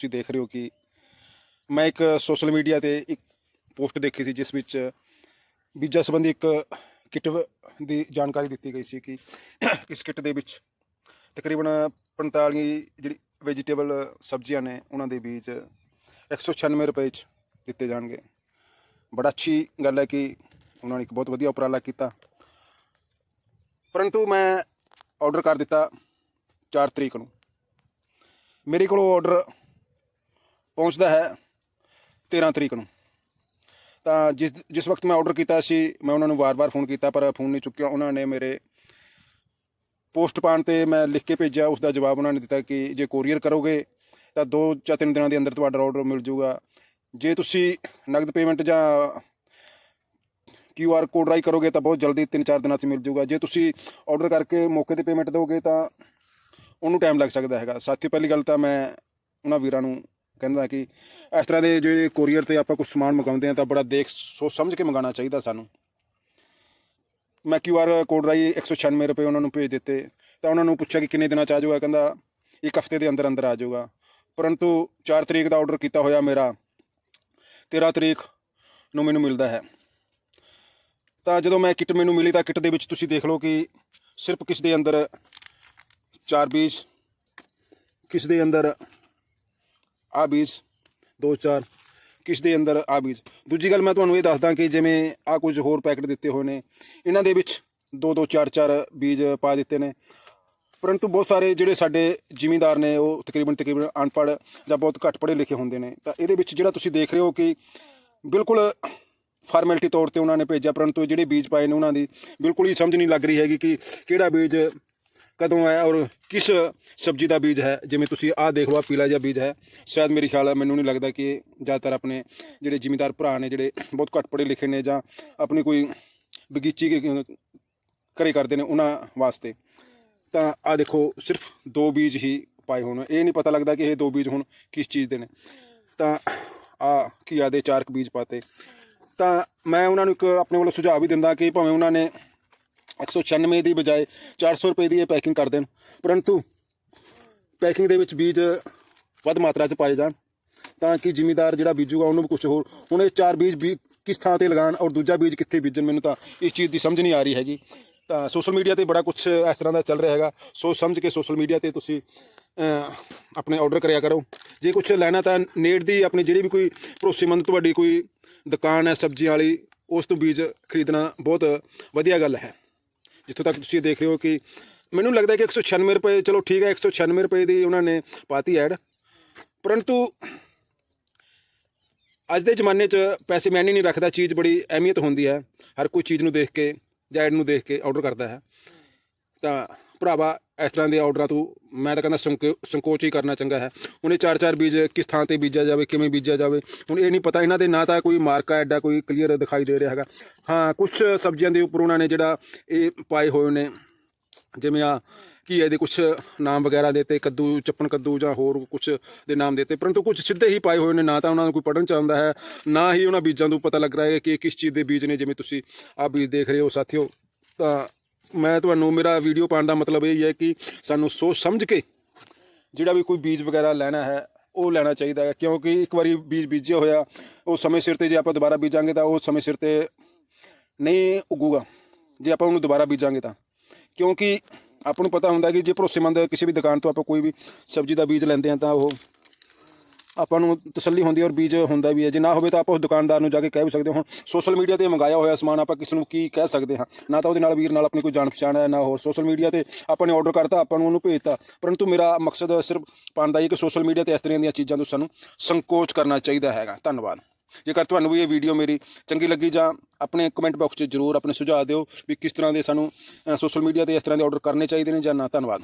ਤੁਸੀਂ ਦੇਖ ਰਹੇ ਹੋ ਕਿ ਮੈਂ ਇੱਕ ਸੋਸ਼ਲ ਮੀਡੀਆ ਤੇ ਇੱਕ ਪੋਸਟ ਦੇਖੀ ਸੀ, ਜਿਸ ਵਿੱਚ ਬੀਜਾਂ ਸੰਬੰਧੀ ਇੱਕ ਕਿੱਟ ਦੀ ਜਾਣਕਾਰੀ ਦਿੱਤੀ ਗਈ ਸੀ ਕਿ ਇਸ ਕਿੱਟ ਦੇ ਵਿੱਚ ਤਕਰੀਬਨ 45 ਜਿਹੜੀ ਵੈਜੀਟੇਬਲ ਸਬਜ਼ੀਆਂ ਨੇ, ਉਹਨਾਂ ਦੇ ਬੀਜ 196 ਰੁਪਏ ਚ ਦਿੱਤੇ ਜਾਣਗੇ। ਬੜਾ ਅੱਛੀ ਗੱਲ ਹੈ ਕਿ ਉਹਨਾਂ ਨੇ ਇੱਕ ਬਹੁਤ ਵਧੀਆ ਉਪਰਾਲਾ ਕੀਤਾ। ਪਰੰਤੂ ਮੈਂ ਆਰਡਰ ਕਰ ਦਿੱਤਾ 4 ਤਰੀਕ ਨੂੰ। ਮੇਰੇ ਕੋਲ ਆਰਡਰ ਪਹੁੰਚਦਾ ਹੈ 13 ਤਰੀਕ ਨੂੰ। ਤਾਂ ਜਿਸ ਜਿਸ ਵਕਤ ਮੈਂ ਆਰਡਰ ਕੀਤਾ ਸੀ, ਮੈਂ ਉਹਨਾਂ ਨੂੰ ਵਾਰ-ਵਾਰ ਫੋਨ ਕੀਤਾ, ਪਰ ਫੋਨ ਨਹੀਂ ਚੁੱਕਿਆ। ਉਹਨਾਂ ਨੇ ਮੇਰੇ ਪੋਸਟ ਪਾਣ ਤੇ ਮੈਂ ਲਿਖ ਕੇ ਭੇਜਿਆ। ਉਸ ਦਾ ਜਵਾਬ ਉਹਨਾਂ ਨੇ ਦਿੱਤਾ ਕਿ ਜੇ ਕੋਰੀਅਰ ਕਰੋਗੇ, ਤਾਂ 2 ਜਾਂ 3 ਦਿਨਾਂ ਦੇ ਅੰਦਰ ਤੁਹਾਡਾ ਆਰਡਰ ਮਿਲ ਜਾਊਗਾ ਜੇ ਤੁਸੀਂ ਨਗਦ ਪੇਮੈਂਟ ਜਾਂ ਕਿਊ ਆਰ ਕੋਡ ਰਾਈ ਕਰੋਗੇ, ਤਾਂ ਬਹੁਤ ਜਲਦੀ 3-4 ਦਿਨਾਂ 'ਚ ਮਿਲ ਜਾਊਗਾ ਜੇ ਤੁਸੀਂ ਆਰਡਰ ਕਰਕੇ ਮੌਕੇ ਤੇ ਪੇਮੈਂਟ ਦਿਓਗੇ ਤਾਂ ਉਹਨੂੰ ਟਾਈਮ ਲੱਗ ਸਕਦਾ ਹੈਗਾ। ਸਾਥੀ ਪਹਿਲੀ ਗੱਲ ਤਾਂ ਮੈਂ ਉਹਨਾਂ ਵੀਰਾਂ ਨੂੰ ਕਹਿੰਦਾ ਕਿ ਇਸ ਤਰ੍ਹਾਂ ਦੇ ਜਿਹੜੇ ਕੋਰੀਅਰ ਤੇ ਆਪਾਂ ਕੁਝ ਸਮਾਨ ਮੰਗਾਉਂਦੇ ਆ ਤਾਂ ਬੜਾ ਦੇਖ, ਸੋਚ ਸਮਝ ਕੇ ਮੰਗਾਉਣਾ ਚਾਹੀਦਾ ਸਾਨੂੰ। ਮੈਂ ਕਿਊ ਆਰ ਕੋਡ ਰਾਈ 196 ਰੁਪਏ ਉਹਨਾਂ ਨੂੰ ਭੇਜ ਦਿੱਤੇ। ਤਾਂ ਉਹਨਾਂ ਨੂੰ ਪੁੱਛਿਆ ਕਿ ਕਿੰਨੇ ਦਿਨਾਂ ਚ ਆ ਜਾਊਗਾ, ਕਹਿੰਦਾ ਇੱਕ ਹਫ਼ਤੇ ਦੇ ਅੰਦਰ ਅੰਦਰ ਆ ਜਾਊਗਾ। ਪਰੰਤੂ 4 ਤਰੀਕ ਦਾ ਆਰਡਰ ਕੀਤਾ ਹੋਇਆ ਮੇਰਾ 13 ਤਰੀਕ ਨੂੰ ਮੈਨੂੰ ਮਿਲਦਾ ਹੈ। ਤਾਂ ਜਦੋਂ ਮੈਂ ਕਿੱਟ ਮੈਨੂੰ ਮਿਲੀ ਤਾਂ ਕਿੱਟ ਦੇ ਵਿੱਚ ਤੁਸੀਂ ਦੇਖ ਲਓ ਕਿ ਸਿਰਫ ਕਿਸ ਦੇ ਅੰਦਰ ਚਾਰ ਬੀਜ, ਕਿਸ ਦੇ ਅੰਦਰ ਆ ਬੀਜ, ਦੋ ਚਾਰ ਕਿਸ ਦੇ ਅੰਦਰ ਆ ਬੀਜ। ਦੂਜੀ ਗੱਲ ਮੈਂ ਤੁਹਾਨੂੰ ਇਹ ਦੱਸਦਾ ਕਿ ਜਿਵੇਂ ਆ ਕੁਝ ਹੋਰ ਪੈਕਟ ਦਿੱਤੇ ਹੋਏ ਨੇ, ਇਹਨਾਂ ਦੇ ਵਿੱਚ ਦੋ ਦੋ, ਚਾਰ ਚਾਰ ਬੀਜ ਪਾ ਦਿੱਤੇ ਨੇ। ਪਰੰਤੂ ਬਹੁਤ ਸਾਰੇ ਜਿਹੜੇ ਸਾਡੇ ਜ਼ਿਮੀਂਦਾਰ ਨੇ, ਉਹ ਤਕਰੀਬਨ ਤਕਰੀਬਨ ਅਨਪੜ੍ਹ ਜਾਂ ਬਹੁਤ ਘੱਟ ਪੜ੍ਹੇ ਲਿਖੇ ਹੁੰਦੇ ਨੇ, ਤਾਂ ਇਹਦੇ ਵਿੱਚ ਜਿਹੜਾ ਤੁਸੀਂ ਦੇਖ ਰਹੇ ਹੋ ਕਿ ਬਿਲਕੁਲ ਫਾਰਮੈਲਿਟੀ ਤੌਰ ਤੇ ਉਹਨਾਂ ਨੇ ਭੇਜਿਆ, ਪਰੰਤੂ ਜਿਹੜੇ ਬੀਜ ਪਾਏ ਨੇ ਉਹਨਾਂ ਦੀ ਬਿਲਕੁਲ ਹੀ ਸਮਝ ਨਹੀਂ ਲੱਗ ਰਹੀ ਹੈਗੀ ਕਿ ਕਿਹੜਾ ਬੀਜ ਕਦੋਂ ਹੈ ਔਰ ਕਿਸ ਸਬਜ਼ੀ ਦਾ ਬੀਜ ਹੈ? ਜਿਵੇਂ ਤੁਸੀਂ ਆਹ ਦੇਖ ਲਓ ਪੀਲਾ ਜਿਹਾ ਬੀਜ ਹੈ। ਸ਼ਾਇਦ ਮੇਰੀ ਖਿਆਲ ਹੈ ਮੈਨੂੰ ਨਹੀਂ ਲੱਗਦਾ ਕਿ ਜ਼ਿਆਦਾਤਰ ਆਪਣੇ ਜਿਹੜੇ ਜ਼ਿਮੀਂਦਾਰ ਭਰਾ ਨੇ, ਜਿਹੜੇ ਬਹੁਤ ਘੱਟ ਪੜ੍ਹੇ ਲਿਖੇ ਨੇ ਜਾਂ ਆਪਣੀ ਕੋਈ ਬਗੀਚੀ ਕੀ- ਘਰੇ ਕਰਦੇ ਨੇ ਉਹਨਾਂ ਵਾਸਤੇ। ਤਾਂ ਆ ਦੇਖੋ, ਸਿਰਫ ਦੋ ਬੀਜ ਹੀ ਪਾਏ ਹੋਣ। ਇਹ ਨਹੀਂ ਪਤਾ ਲੱਗਦਾ ਕਿ ਇਹ ਦੋ ਬੀਜ ਹੁਣ ਕਿਸ ਚੀਜ਼ ਦੇ ਨੇ। ਤਾਂ ਆ ਘੀਆ ਦੇ ਚਾਰ ਕੁ ਬੀਜ ਪਾਤੇ। ਤਾਂ ਮੈਂ ਉਹਨਾਂ ਨੂੰ ਇੱਕ ਆਪਣੇ ਵੱਲੋਂ ਸੁਝਾਅ ਵੀ ਦਿੰਦਾ ਕਿ ਭਾਵੇਂ ਉਹਨਾਂ ਨੇ 196 ਦੀ ਬਜਾਏ 400 ਰੁਪਏ ਦੀ ਇਹ ਪੈਕਿੰਗ ਕਰ ਦੇਣ ਪਰੰਤੂ ਪੈਕਿੰਗ ਦੇ ਵਿੱਚ ਬੀਜ ਵੱਧ ਮਾਤਰਾ 'ਚ ਪਾਏ ਜਾਣ ਤਾਂ ਕਿ ਜ਼ਿਮੀਦਾਰ ਜਿਹੜਾ ਬੀਜੂਗਾ ਉਹਨੂੰ ਵੀ ਕੁਝ ਹੋਰ ਹੁਣ ਇਹ ਚਾਰ ਬੀਜ ਵੀ ਕਿਸ ਥਾਂ ਤੇ ਲਗਾਣ ਔਰ ਦੂਜਾ ਬੀਜ ਕਿੱਥੇ ਬੀਜਣ ਮੈਨੂੰ ਤਾਂ ਇਸ ਚੀਜ਼ ਦੀ ਸਮਝ ਨਹੀਂ ਆ ਰਹੀ ਹੈਗੀ। ਤਾਂ ਸੋਸ਼ਲ ਮੀਡੀਆ ਤੇ ਬੜਾ ਕੁਝ ਇਸ ਤਰ੍ਹਾਂ ਦਾ ਚੱਲ ਰਿਹਾ ਹੈਗਾ। ਸੋ ਸਮਝ ਕੇ ਸੋਸ਼ਲ ਮੀਡੀਆ ਤੇ ਤੁਸੀਂ ਆਪਣੇ ਆਰਡਰ ਕਰਿਆ ਕਰੋ। ਜੇ ਕੁਝ ਲੈਣਾ ਤਾਂ ਨੇੜ ਦੀ ਆਪਣੀ ਜਿਹੜੀ ਵੀ ਕੋਈ ਭਰੋਸੇਮੰਦ ਤੁਹਾਡੀ ਕੋਈ ਦੁਕਾਨ ਹੈ, ਸਬਜ਼ੀਆਂ ਵਾਲੀ, ਉਸ ਤੋਂ ਬੀਜ ਖਰੀਦਣਾ ਬਹੁਤ ਵਧੀਆ ਗੱਲ ਹੈ। ਜਿੱਥੋਂ ਤੱਕ ਤੁਸੀਂ ਦੇਖ ਰਹੇ ਹੋ ਕਿ ਮੈਨੂੰ ਲੱਗਦਾ ਕਿ 196 ਰੁਪਏ, ਚਲੋ ਠੀਕ ਹੈ 196 ਰੁਪਏ ਦੀ ਉਹਨਾਂ ਨੇ ਪਾਤੀ ਐਡ। ਪਰੰਤੂ ਅੱਜ ਦੇ ਜ਼ਮਾਨੇ 'ਚ ਪੈਸੇ ਮੈਨੇ ਨਹੀਂ ਰੱਖਦਾ, ਚੀਜ਼ ਬੜੀ ਅਹਿਮੀਅਤ ਹੁੰਦੀ ਹੈ, ਹਰ ਕੋਈ ਚੀਜ਼ ਨੂੰ ਦੇਖ ਕੇ ਜਾਂ ਐਡ ਨੂੰ ਦੇਖ ਕੇ ਆਰਡਰ ਕਰਦਾ ਹੈ। ਤਾਂ ਭਰਾਵਾ, ਇਸ ਤਰ੍ਹਾਂ ਦੇ ਆਰਡਰਾਂ ਤੋਂ। ਮੈਂ ਤਾਂ ਕਹਿੰਦਾ ਸੰਕੋ- ਸੰਕੋਚ ਹੀ ਕਰਨਾ ਚੰਗਾ ਹੈ। ਉਹਨੇ ਚਾਰ ਚਾਰ ਬੀਜ ਕਿਸ ਥਾਂ ਤੇ ਬੀਜਿਆ ਜਾਵੇ, ਕਿਵੇਂ ਬੀਜਿਆ ਜਾਵੇ, ਹੁਣ ਇਹ ਨਹੀਂ ਪਤਾ। ਇਹਨਾਂ ਦੇ ਨਾ ਤਾਂ ਕੋਈ ਮਾਰਕਾ ਐਡਾ ਕੋਈ ਕਲੀਅਰ ਦਿਖਾਈ ਦੇ ਰਿਹਾ ਹੈਗਾ। ਹਾਂ ਕੁਝ ਸਬਜ਼ੀਆਂ ਦੇ ਉੱਪਰ ਉਹਨਾਂ ਨੇ ਜਿਹੜਾ ਇਹ ਪਾਏ ਹੋਏ ਨੇ, ਜਿਵੇਂ ਆ ਕੀ ਇਹਦੇ ਕੁਝ ਨਾਮ ਵਗੈਰਾ ਦੇਤੇ ਕੱਦੂ, ਚੱਪਣ ਕੱਦੂ ਜਾਂ ਹੋਰ ਕੁਝ ਦੇ ਨਾਮ ਦੇਤੇ ਪਰੰਤੂ ਕੁਝ ਸਿੱਧੇ ਹੀ ਪਾਏ ਹੋਏ ਨੇ, ਨਾ ਤਾਂ ਉਹਨਾਂ ਨੂੰ ਕੋਈ ਪੜਨ ਚਾਹੁੰਦਾ ਹੈ, ਨਾ ਹੀ ਉਹਨਾਂ ਬੀਜਾਂ ਤੋਂ ਪਤਾ ਲੱਗ ਰਿਹਾ ਹੈ ਕਿ ਕਿਸ ਚੀਜ਼ ਦੇ ਬੀਜ ਨੇ, ਜਿਵੇਂ ਤੁਸੀਂ ਆ ਬੀਜ ਦੇਖ ਰਹੇ ਹੋ, ਸਾਥੀਓ, ਤਾਂ ਮੈਂ ਤੁਹਾਨੂੰ ਮੇਰਾ ਵੀਡੀਓ ਪਾਉਣ ਦਾ ਮਤਲਬ ਇਹ ਹੀ ਹੈ ਕਿ ਸਾਨੂੰ ਸੋਚ ਸਮਝ ਕੇ ਜਿਹੜਾ ਵੀ ਕੋਈ ਬੀਜ ਵਗੈਰਾ ਲੈਣਾ ਹੈ, ਉਹ ਲੈਣਾ ਚਾਹੀਦਾ ਹੈ। ਕਿਉਂਕਿ ਇੱਕ ਵਾਰੀ ਬੀਜ ਬੀਜਿਆ ਹੋਇਆ, ਉਹ ਸਮੇਂ ਸਿਰ ਤੇ ਜੇ ਆਪਾਂ ਦੁਬਾਰਾ ਬੀਜਾਂਗੇ ਤਾਂ ਉਹ ਸਮੇਂ ਸਿਰ ਤੇ ਨਹੀਂ ਉਗੂਗਾ। ਜੇ ਆਪਾਂ ਉਹਨੂੰ ਦੁਬਾਰਾ ਬੀਜਾਂਗੇ ਤਾਂ। ਕਿਉਂਕਿ ਆਪਾਂ ਨੂੰ ਪਤਾ ਹੁੰਦਾ ਕਿ ਜੇ ਭਰੋਸੇਮੰਦ ਕਿਸੇ ਵੀ ਦੁਕਾਨ ਤੋਂ ਆਪਾਂ ਕੋਈ ਵੀ ਸਬਜ਼ੀ ਦਾ ਬੀਜ ਲੈਂਦੇ ਆ ਤਾਂ ਉਹ ਆਪਾਂ ਨੂੰ ਤਸੱਲੀ ਹੁੰਦੀ ਹੈ ਔਰ ਬੀਜ ਹੁੰਦਾ ਵੀ ਹੈ। ਜੇ ਨਾ ਹੋਵੇ ਤਾਂ ਆਪਾਂ ਉਸ ਦੁਕਾਨਦਾਰ ਨੂੰ ਜਾ ਕੇ ਕਹਿ ਵੀ ਸਕਦੇ ਹੁਣ ਸੋਸ਼ਲ ਮੀਡੀਆ ਤੇ ਮੰਗਾਇਆ ਹੋਇਆ ਸਮਾਨ ਆਪਾਂ ਕਿਸ ਨੂੰ ਕੀ ਕਹਿ ਸਕਦੇ ਹਾਂ? ਨਾ ਤਾਂ ਉਹਦੇ ਨਾਲ ਵੀਰ ਨਾਲ ਆਪਣੀ ਕੋਈ ਜਾਣ ਪਛਾਣ ਹੈ, ਨਾ ਹੋਰ। ਸੋਸ਼ਲ ਮੀਡੀਆ ਤੇ ਆਪਾਂ ਨੇ ਆਰਡਰ ਕਰਤਾ, ਆਪਾਂ ਨੂੰ ਉਹਨੂੰ ਭੇਜਤਾ। ਪਰੰਤੂ ਮੇਰਾ ਮਕਸਦ ਸਿਰਫ ਪਾਉਂਦਾ ਦਾ ਹੀ ਕਿ ਸੋਸ਼ਲ ਮੀਡੀਆ ਤੇ ਇਸ ਤਰ੍ਹਾਂ ਦੀਆਂ ਚੀਜ਼ਾਂ ਤੋਂ ਸਾਨੂੰ ਸੰਕੋਚ ਕਰਨਾ ਚਾਹੀਦਾ ਹੈਗਾ। ਧੰਨਵਾਦ। ਜੇਕਰ ਤੁਹਾਨੂੰ ਵੀ ਇਹ ਵੀਡੀਓ ਮੇਰੀ ਚੰਗੀ ਲੱਗੀ ਜਾਂ ਆਪਣੇ ਕਮੈਂਟ ਬਾਕਸ 'ਚ ਜਰੂਰ ਆਪਣੇ ਸੁਝਾਅ ਦਿਓ ਵੀ ਕਿਸ ਤਰ੍ਹਾਂ ਦੇ ਸਾਨੂੰ ਸੋਸ਼ਲ ਮੀਡੀਆ ਤੇ ਇਸ ਤਰ੍ਹਾਂ ਦੇ ਆਰਡਰ ਕਰਨੇ ਚਾਹੀਦੇ ਨੇ ਜਾਂ ਨਾ। ਧੰਨਵਾਦ।